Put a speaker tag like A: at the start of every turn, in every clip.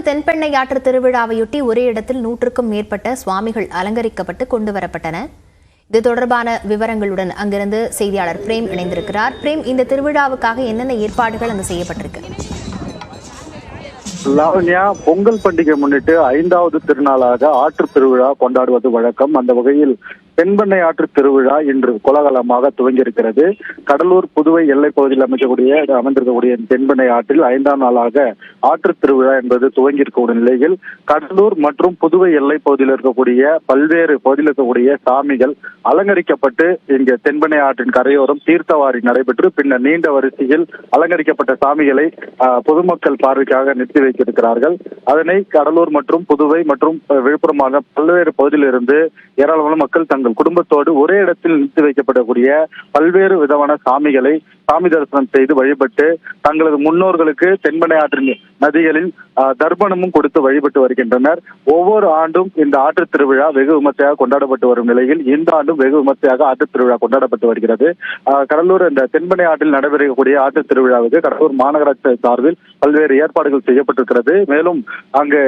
A: கடலூர் தென்பெண்ணை ஆற்று திருவிழாவையொட்டி ஒரே இடத்தில் நூற்றுக்கும் மேற்பட்ட சுவாமிகள் அலங்கரிக்கப்பட்டு கொண்டு வரப்பட்டன இது தொடர்பான விவரங்களுடன் அங்கிருந்து செய்தியாளர் பிரேம் இணைந்திருக்கிறார். பிரேம் இந்த திருவிழாவுக்காக என்னென்ன ஏற்பாடுகள் அங்கு செய்யப்பட்டிருக்கு?
B: லாவண்யா பொங்கல் பண்டிகை முன்னிட்டு ஐந்தாவது திருநாளாக ஆற்று திருவிழா கொண்டாடுவது வழக்கம். அந்த வகையில் தென்பெண்ணை ஆற்று திருவிழா இன்று கோலாகலமாக துவங்கியிருக்கிறது. கடலூர் புதுவை எல்லைப் பகுதியில் அமைக்கக்கூடிய அமைந்திருக்கக்கூடிய தென்பெண்ணை ஆற்றில் ஐந்தாம் நாளாக ஆற்று திருவிழா என்பது துவங்கியிருக்கக்கூடிய நிலையில் கடலூர் மற்றும் புதுவை எல்லைப் பகுதியில் இருக்கக்கூடிய பல்வேறு பகுதியில் இருக்கக்கூடிய சாமிகள் அலங்கரிக்கப்பட்டு இங்கு தென்பெண்ணை ஆற்றின் கரையோரம் தீர்த்தவாரி நடைபெற்று பின்னர் நீண்ட வரிசையில் அலங்கரிக்கப்பட்ட சாமிகளை பொதுமக்கள் பார்வைக்காக நிறுத்தி வைத்திருக்கிறார்கள். அதனை கடலூர் மற்றும் புதுவை மற்றும் அஹ், விழுப்புரமாக பல்வேறு பகுதியிலிருந்து ஏராளமான மக்கள் தங்கள் குடும்பத்தோடு ஒரே இடத்தில் நிறுத்தி வைக்கப்படக்கூடிய பல்வேறு விதமான சாமிகளை சாமி தரிசனம் செய்து வழிபட்டு தங்களது முன்னோர்களுக்கு தென்பனை ஆற்றின் நதிகளில் தர்ப்பணமும் கொடுத்து வழிபட்டு வருகின்றனர். ஒவ்வொரு ஆண்டும் இந்த ஆற்று திருவிழா வெகு விமர்சையாக கொண்டாடப்பட்டு வரும் நிலையில் இந்த ஆண்டும் வெகு விமர்சையாக ஆற்று திருவிழா கொண்டாடப்பட்டு வருகிறது. கடலூர் இந்த தென்பனை ஆற்றில் நடைபெறக்கூடிய ஆற்று திருவிழாவுக்கு கடலூர் மாநகராட்சி சார்பில் பல்வேறு ஏற்பாடுகள் செய்யப்பட்டிருக்கிறது. மேலும் அங்கு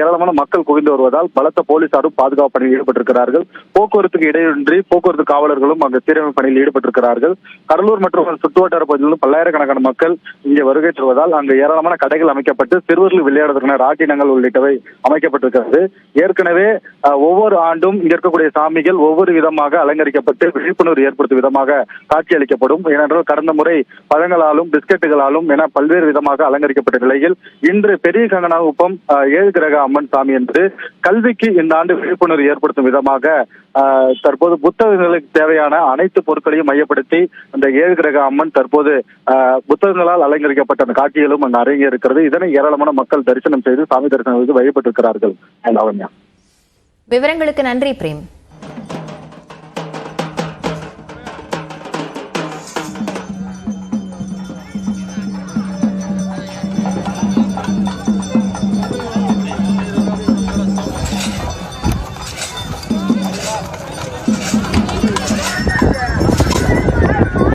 B: ஏராளமான மக்கள் குவிந்து வருவதால் பலத்த போலீசாரும் பாதுகாப்பு பணியில் ஈடுபட்டிருக்கிறார்கள். போக்குவரத்துக்கு இடையின்றி போக்குவரத்து காவலர்களும் அங்கு சீரமைப்பு பணியில் ஈடுபட்டிருக்கிறார்கள். கடலூர் மற்றும் சுற்றுவட்டார பகுதிகளிலும் பல்லாயிரக்கணக்கான மக்கள் இங்கே வருகை தருவதால் அங்கு ஏராளமான கடைகள் அமைக்கப்பட்டு சிறுவர்கள் விளையாடுவதற்கான ராட்டினங்கள் உள்ளிட்டவை அமைக்கப்பட்டிருக்கிறது. ஏற்கனவே ஒவ்வொரு ஆண்டும் இங்க இருக்கக்கூடிய சாமிகள் ஒவ்வொரு விதமாக அலங்கரிக்கப்பட்டு விழிப்புணர்வு ஏற்படுத்தும் விதமாக காட்சியளிக்கப்படும். ஏனென்றால் கடந்த முறை பழங்களாலும் பிஸ்கட்டுகளாலும் என பல்வேறு விதமாக அலங்கரிக்கப்பட்ட நிலையில் இன்று பெரிய கங்கனாகுப்பம் ஏழு கிரக அம்மன் சாமி என்று கல்விக்கு இந்த ஆண்டு விழிப்புணர்வு ஏற்படுத்தும் விதமாக தற்போது புத்தகங்களுக்கு தேவையான அனைத்து பொருட்களையும் மையப்படுத்தி அந்த ஏழு கிரக அம்மன் தற்போது ஆஹ், புத்தகங்களால் அலங்கரிக்கப்பட்ட அந்த காட்சிகளும் அங்கு அரங்கி இருக்கிறது. இதனை ஏராளமான மக்கள் தரிசனம் செய்து சாமி தரிசனம் வழிபட்டிருக்கிறார்கள். லாவண்யா
A: விவரங்களுக்கு நன்றி பிரேம்.